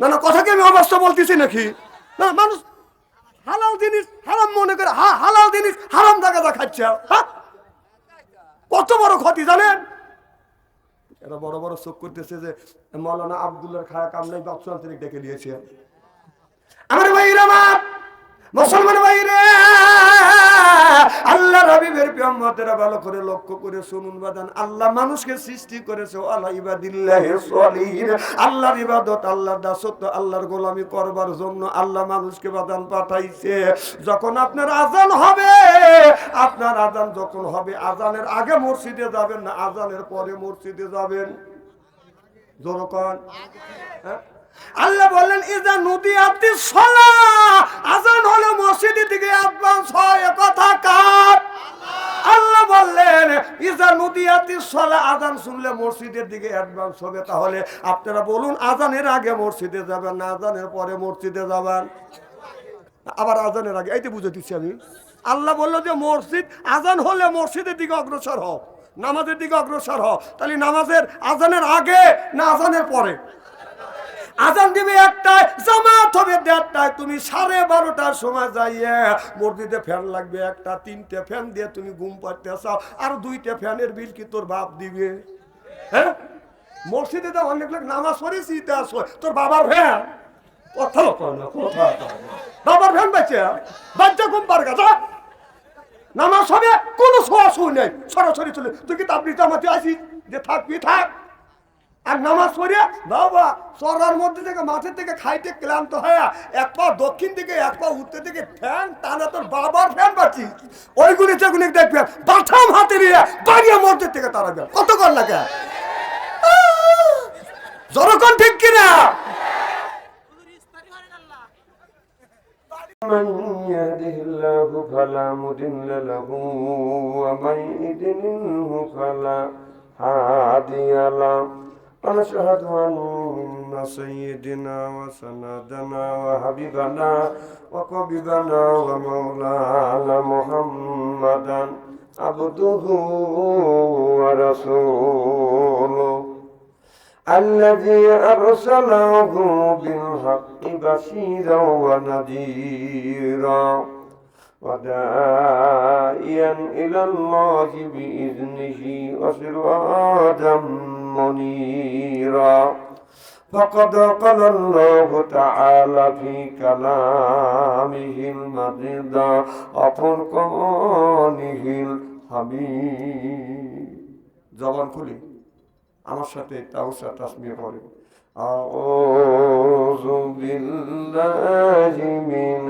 না না, কথা কি আমি অবাস্তব বলতেছি নাকি? না, মানুষ হালাল জিনিস হারাম মনে করে, হা, হালাল জিনিস হারাম টাকা খাচ্ছে হ্যাঁ? কত বড় ক্ষতি, জানেন? এরা বড় বড় চোখ করতেছে যে মৌলানা আবদুল্লাহ খায়া কামলাই বাপসান থেকে ডেকে দিয়েছে আমার ভাইরা আমার মুসলমান ভাইরে! আল্লাহ রবিবের পিয়ম্মতেরা ভালো করে লক্ষ্য করে শুনুন বাদান, আল্লাহ মানুষকে সৃষ্টি করেছে আল্লাহ ইবাদিল্লাহ আল্লাহর ইবাদত, আল্লাহর দাসত্ব, আল্লাহর গোলামি করবার জন্য আল্লাহ মানুষকে বাদান পাঠাইছে। যখন আপনার আজান হবে, আপনার আজান যখন হবে আজানের আগে মসজিদে যাবেন না আজানের পরে মসজিদে যাবেন। জোরকন হ্যাঁ? আল্লাহ বললেন ইজা নদী আপনি সলা আজান হলো মসজিদের দিকে অ্যাডভান্স হয় কথা কার? আল্লাহ বললেন ইজা নদী আপনি সলা আজান শুনলে মসজিদের দিকে অ্যাডভান্স হবে। তাহলে আপনারা বলুন, আজানের আগে মসজিদে যাবেন না আজানের পরে মসজিদে যাবেন? আবার আজানের আগে এইতে বুঝে দিচ্ছি আমি। আল্লাহ বলল যে, মসজিদ, আজান হলে মসজিদের দিকে অগ্রসর হও, নামাজের দিকে অগ্রসর হও। তাহলে নামাজের আজানের আগে না আজানের পরে? আজান দিবে একটায়, জামাত হবে দেড়টায়। তুমি সাড়ে বারোটার সময় যাইয়ে মসজিদে ফ্যান লাগবে একটা, তিনটে ফ্যান দিয়ে তুমি ঘুম পাড়তে চাও আর দুইটা ফ্যানের বিল কি তোর বাপ দিবে? হ্যাঁ? মসজিদে তো অনেক লোক নামাজ পড়েছি আসো। তোর বাবার ফ্যান? কথা কথা বাবার ফ্যান বেঁচে বাচ্চা ঘুম পার গাছা নামাজ হবে, কোনো শোয়া নেই। সরাসরি চলে তুই কি তাবলি জামাতে আসিস? যে থাকবি, থাক। আর নামাজ পড়ে বাবা সরার মধ্যে থেকে মাঠের থেকে খাইতে ক্লান্ত হয়ে এক পা দক্ষিণ দিকে এক পা উত্তর দিকে ফ্যান টানা তোর বাবার ফ্যান পাচ্ছি ওইগুলি যেগুলি দেখবে বাথাম হাতে নিয়ে বাড়িয়ে মধ্যে থেকে তারাবে কত কর লাগে জনগণ ঠিক কিনা من يهده الله فلا مضل له ومن يضلله فلا هادي له ونشهد أن سيدنا وسندنا وحبيبنا وقبيبنا ومولانا محمدا عبده ورسوله الذي أرسله بالحق بشيرا ونذيرا. وداعيا إلى الله بإذنه وسراجا منيرا فقد قال الله تعالى في كلامه المجيد وفرقانه الحميد জবান খুলি আমার সাথে তাওসা তাসমিয়া করে أعوذ بالله من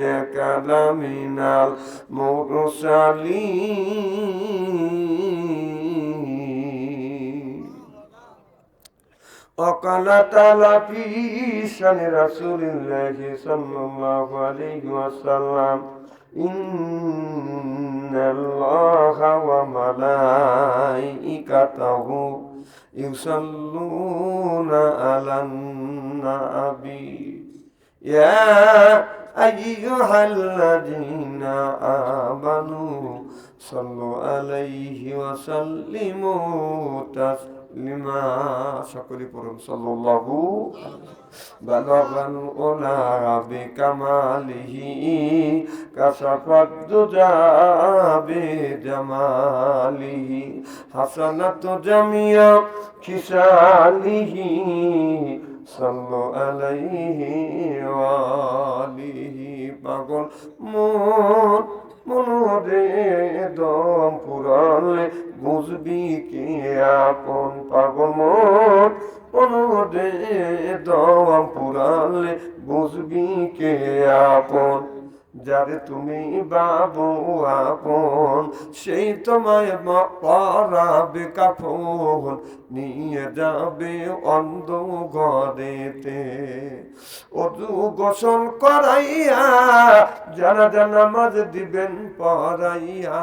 إنك لمن المرسلين وقال تعالى في شان رسول الله صلى الله عليه وسلم إن الله وملائكته يصلون على النبي يا أيها الذين آمنوا صلوا عليه وسلموا تسليما شكري برم صلى الله بلغ الأولى بكماله كشف الدجى بجماله حسنة جميع خصاله সাল্লু আলাইহি আলিহি পাগল মন। মনোরে দম পুরালে বুঝবি কি আপন পাগল মন। মনোরে দম পুরালে বুঝবি কে আপন যারে তুমি বাবু আপন, সেই তোমায় পরাবে কাফন, নিয়ে যাবে অন্ধ ঘরেতে। অজু গোসল করাইয়া, যারা জানা মাঝ দিবেন পরাইয়া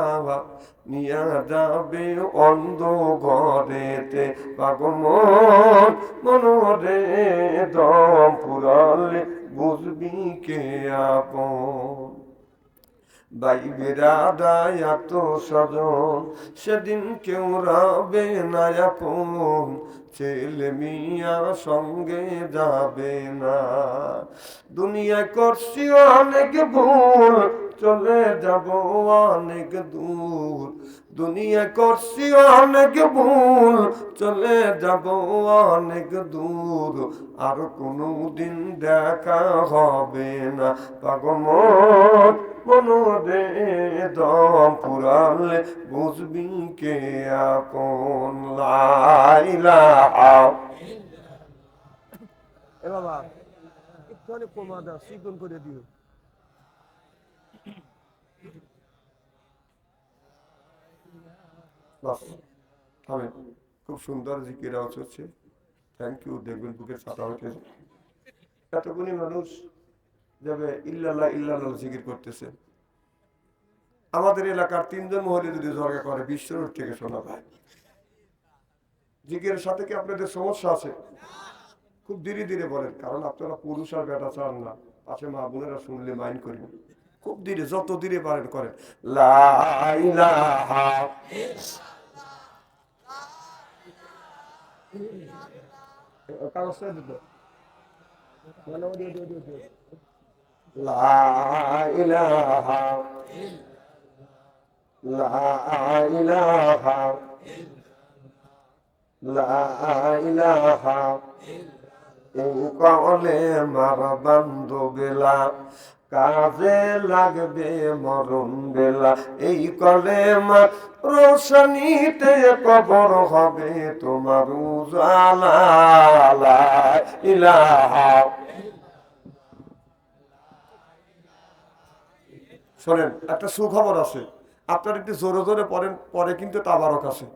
নিয়া যাবে অন্ধ ঘরেতে। পাগমন মনোরে দম পুরালে বুঝবি কে আপন। ভাই বেড়াদায় এত স্বজন সেদিন কেউ রবে না আপন। ছেলে মিয়া সঙ্গে যাবে না। দুনিয়ায় করছি অনেক ভুল, চলে যাব অনেক দূর। দুনিয়া করছি অনেক ভুল, চলে যাব অনেক দূর। আর কোনো দিন দেখা হবে না। পাগমন মনোরে দম পুরালে বুঝবি কে আপন? লাইলা এ বাবা একটুখানি কমা দাও করে দিও। খুব সুন্দর জিকির আওয়াজ হচ্ছে। থ্যাংক ইউ দেখবেন বুকের ছাতা হচ্ছে এতগুলি মানুষ যাবে ইল্লাল্লাহ ইল্লাল্লাহ জিকির করতেছে। আমাদের এলাকার তিনজন মহলে যদি ঝগড়া করে বিশ্ব রোড থেকে শোনা ভাই জিকিরের সাথে কি আপনাদের সমস্যা আছে? খুব ধীরে ধীরে বলেন, কারণ আপনারা পুরুষ আর বেটা চান না। পাশে মা বোনেরা শুনলে মাইন্ড করি খুব ধীরে যত ধীরে পারেন করেন। কাগজটা কলে মার বান্ধবেলা কাজে লাগবে মরণ বেলা। এই কলে মার রোশনীতে কবর হবে তোমার শোনেন, একটা সুখবর আছে। আপনার একটু জোরে জোরে পড়েন, পরে কিন্তু তাবারক আছে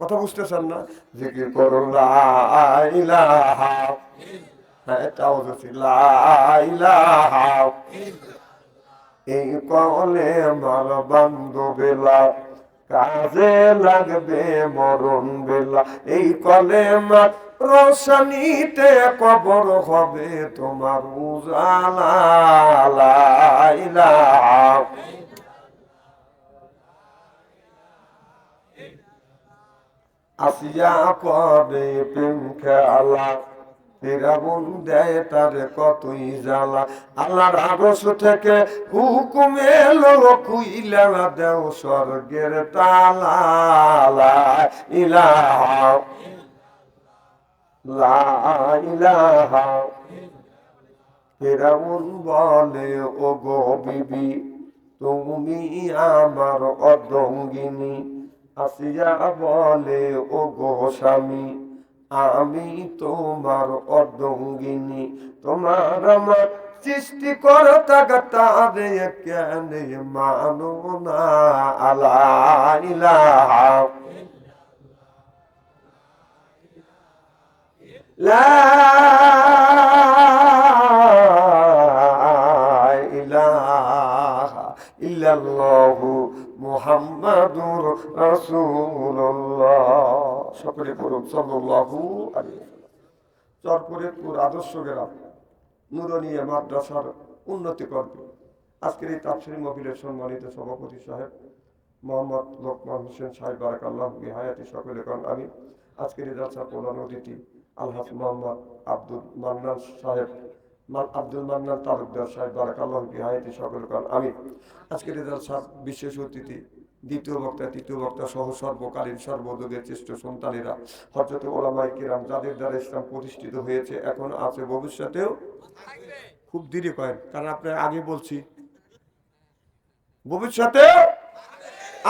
কথা বুঝতেছেন না? যে কি করো এই কলে আমার বান্ধবেলা কাজে লাগবে মরণ বেলা। এই কলে মার রোশনীতে কবর হবে, তোমার উজালা। আসিয়া করে প্রেম খেলা। ফেরাবন দেয় তার কতই জ্বালা। আল্লাহর আদর্শ থেকে হুকুম এলো কুইলা দেও স্বর্গের তালা। ইলাহা লা ইলাহা বলে ও গো বিবি, তুমি আমার অদঙ্গিনী। আসিয়া বলে ও গো স্বামী আমি তোমার অর্ধঙ্গিনী তোমার আমার সৃষ্টি করো তাগাতারে কেন মানো না। আলাইলাহ ইহু মোহাম্মদুর রসুল্লাহ সকলে পড়ুন, সাল্লাল্লাহু আলাইহি চরপুরের আদর্শ গ্রাম নুরনিয়া মাদ্রাসার উন্নতি করবে। আজকের এই তাফসির মহিলের সম্মানিত সভাপতি সাহেব মোহাম্মদ লোকমান হোসেন সাহেব বারাক আল্লাহ হায়াতি সকলে কন আমি আজকের এই জালসার প্রধান অতিথি আলহাজ মোহাম্মদ আব্দুল মান্নান সাহেব আব্দুল মান্নান তালুকদার সাহেব বারাক আল্লাহ হায়াতি সকলে কন আমি আজকের এই জালসার বিশেষ অতিথি দ্বিতীয় বক্তা, তৃতীয় বক্তা সহ সর্বকালীন সর্বযুগের শ্রেষ্ঠ সন্তানেরা। হজরত ওলামাই কিরাম যাদের দ্বারা ইসলাম প্রতিষ্ঠিত হয়েছে, এখন আছে ভবিষ্যতেও খুব দেরি করেন। কারণ আপনার আগে বলছি ভবিষ্যতে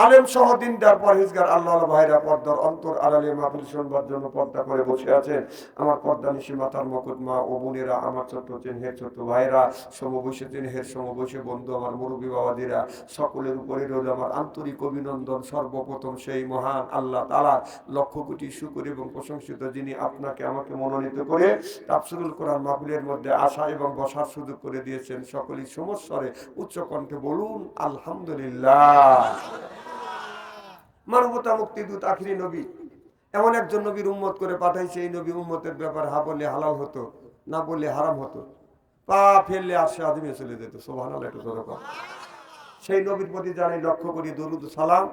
আলেম সহ দিনদার পরহেজগার আল্লাহ ভাইরা পর্দার অন্তর আড়ালে মাহফিল জন্য পর্দা করে বসে আছেন। আমার পর্দা নিশি মাথার মকুট ও বোনেরা, আমার ছোট্ট চেন হের ছোট্ট ভাইরা সমবসে চেন হের সমবসে বন্ধু, আমার মুরব্বী বাবাদিরা সকলের উপরে রইল আমার আন্তরিক অভিনন্দন। সর্বপ্রথম সেই মহান আল্লাহ তালা লক্ষ কোটি শুকুর এবং প্রশংসিত যিনি আপনাকে আমাকে মনোনীত করে তাফসিরুল কোরআন মাহফিলের মধ্যে আসা এবং বসার সুযোগ করে দিয়েছেন। সকলেই সমস্বরে উচ্চ কণ্ঠে বলুন, আলহামদুলিল্লাহ। মানবতা মুক্তিদূত আখিরি নবী। এমন একজন নবীর উম্মত করে পাঠাইছে, এই নবী উম্মতের ব্যাপার হা বললে হালাল হতো, না বললে হারাম হতো। পা ফেললে আর সে আদিমে চলে যেত যেরকম সেই নবীর প্রতি জানি লক্ষ্য করি, দরুদ, সালাম,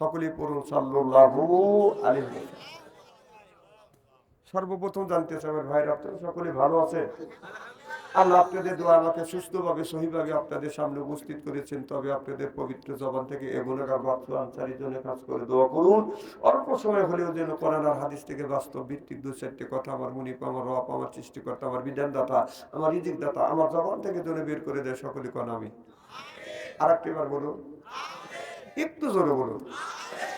সকলেই পড়ুন আলাইহি ওয়াসাল্লাম। সর্বপ্রথম জানতে চাই, আমার ভাইরা সকলে ভালো আছে আল্লাহ আপনাদের দোয়া আমাকে সুস্থভাবে, সহিভাবে আপনাদের সামনে উপস্থিত করেছেন। তবে আপনাদের পবিত্র জবান থেকে এগুলোকার মাত্র জন্য কাজ করে দোয়া করুন। অল্প সময় হলেও যেন কোরআন আর হাদিস থেকে বাস্তব ভিত্তিক দু চারটে কথা আমার মুনিপ, আমার রব, আমার সৃষ্টিকর্তা, আমার বিধানদাতা, আমার রিজিক দাতা আমার জবান থেকে যেন বের করে দেয় সকলে কোন আমি। আর একটি বার বলুন। একটু জোরে বলুন।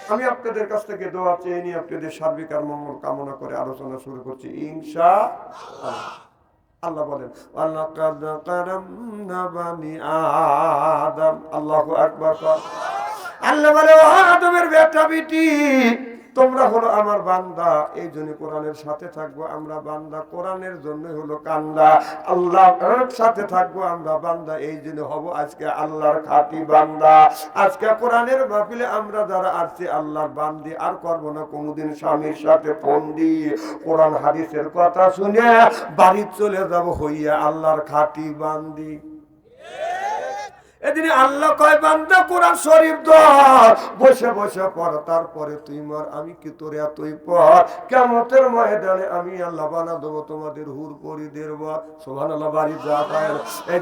আমি আপনাদের কাছ থেকে দোয়া চেয়ে নিয়ে আপনাদের সার্বিক আর মঙ্গল কামনা করে আলোচনা শুরু করছি। ইনশা আল্লাহ। আল্লাহ বলেন ওয়ালাকাদ কারামনা বানি আদম আল্লাহু আকবার। আল্লাহ বলে আদমের বেটা বিটি তোমরা হলো আমার বান্দা। এই জন্য কোরআনের সাথে থাকব আমরা বান্দা। কোরআনের জন্য হলো কান্দা। আল্লাহ সাথে থাকব আমরা বান্দা। এই জন্য হব আজকে আল্লাহর খাঁটি বান্দা। আজকে কোরআনের মাহফিলে আমরা যারা আসছি আল্লাহর বান্দি, আর করব না কোনোদিন স্বামীর সাথে ফোন দিয়ে কোরআন হাদিসের কথা শুনে বাড়ি চলে যাব হইয়া আল্লাহর খাঁটি বান্দি। এদিন আল্লাহ কয়, বান্দা, কোরআন শরীফ ধর। বসে বসে পড়, তারপরে তুই মর, আমি কি তোর এতই পর? কেমতের ময়দানে আমি আল্লাহ বানা দেবো, তোমাদের হুর পরিদের বর সোহান আল্লাহ বাড়ি যা পায়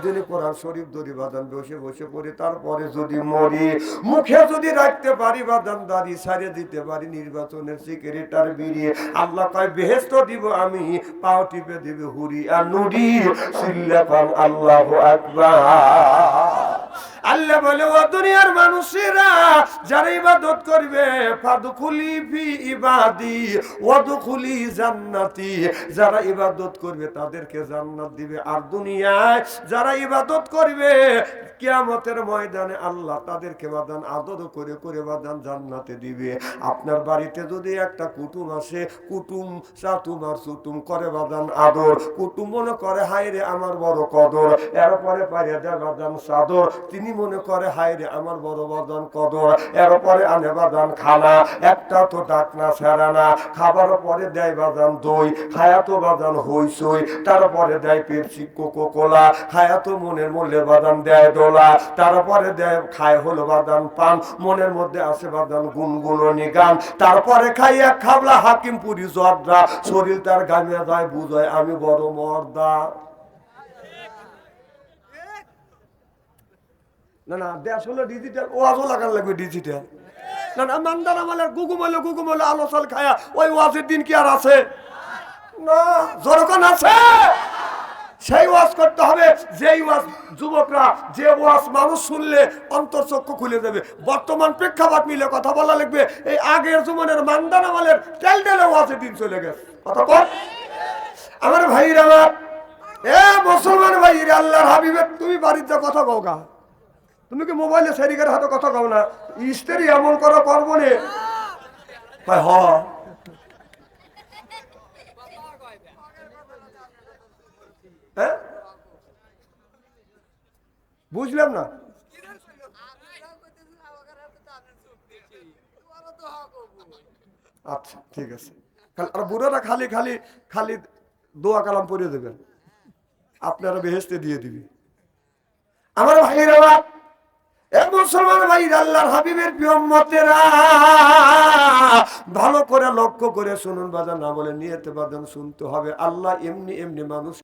জন্য কোরআন শরীফ ধরি বাদান বসে বসে পড়ি, তারপরে যদি মরি, মুখে যদি রাখতে পারি বাদান দাড়ি সারিয়ে দিতে পারি, নির্বাচনের সিক্রেটার বিড়িয়ে আল্লাহ কয় বেহেস্ত দিব আমি, পাও টিপে দিবে হুরি আর নুরি। সিল্লাফান আল্লাহ আকবার। আল্লাহ বলে, ও দুনিয়ার মানুষেরা, যারা ইবাদত করবে, ফাদখুলি ফি ইবাদি, ওয়াদখুলি জান্নাতি। যারা ইবাদত করবে, তাদেরকে জান্নাত দিবে। আর দুনিয়ায় যারা ইবাদত করবে, কিয়ামতের ময়দানে আল্লাহ তাদেরকে বাদান, আদর করে করে বাদান জান্নাতে দিবে। আপনার বাড়িতে যদি একটা কুটুম আসে, কুটুম চাতুম আর সুতুম করে বাদান আদর, কুটুম মনে করে হায় রে আমার বড় কদর, এরপরে পারিয়ে দেয় বাদান সাদর। তিনি মনে করে, হায় রে আমার বড় বাদান কদর, এরপরে আনে বাদান খানা, একটা তো ডাকনা সেরানা খাবার পরে দেয় বাদান দই খায়া তো বাদান হইসই তারপরে দেয় পেপসি কোকো কোলা খায়া তো মনের মূল্যে বাদান দেয় দোলা, তারপরে দেয়, খায় হলো বাদান পান, মনের মধ্যে আছে বাদান গুনগুননি গান, তারপরে খাইয়া খাবলা হাকিম পুরি জর্দা, শরীর তার গামিয়া যায়, বুঝায়, আমি বড় মর্দা। না না, দেশ হলো ডিজিটাল ওয়াজও লাগান লাগবে ডিজিটাল না না মান্দার আমাদের গুগুমলে গুগুমলে আলো চাল খায়া, ওই ওয়াজের দিন কি আর আছে? না জরকন আছে। সেই ওয়াজ করতে হবে, যেই ওয়াজ যুবকরা, যে ওয়াজ মানুষ শুনলে অন্তর্চক্ষু খুলে দেবে। বর্তমান প্রেক্ষাপট মিলে কথা বলা লাগবে, এই আগের জীবনের মান্দান আমাদের টেল টেলে ওয়াজের দিন চলে গেছে। কথা কর আমার ভাইরা, আমার, এ মুসলমান ভাইরা, আল্লাহর হাবিবের তুমি বাড়িতে কথা কও গা। তুমি কি মোবাইলে সেরিকের হাতে কথা কও না? স্ত্রী এমন করো করব নে। হ। হ্যাঁ? বুঝলাম না। আচ্ছা ঠিক আছে। আর বুড়োরা খালি খালি খালি দোয়া কালাম পরিয়ে দেবেন। আপনারা বেহেস্তে দিয়ে দিবি। আমার ভাইরা এ মুসলমান ভাই, আল্লাহর হাবিবের প্রিয়মতেরা ভালো করে লক্ষ্য করে শুনুন বাজার না বলে নিয়েতে বাজান শুনতে হবে। আল্লাহ এমনি এমনি মানুষ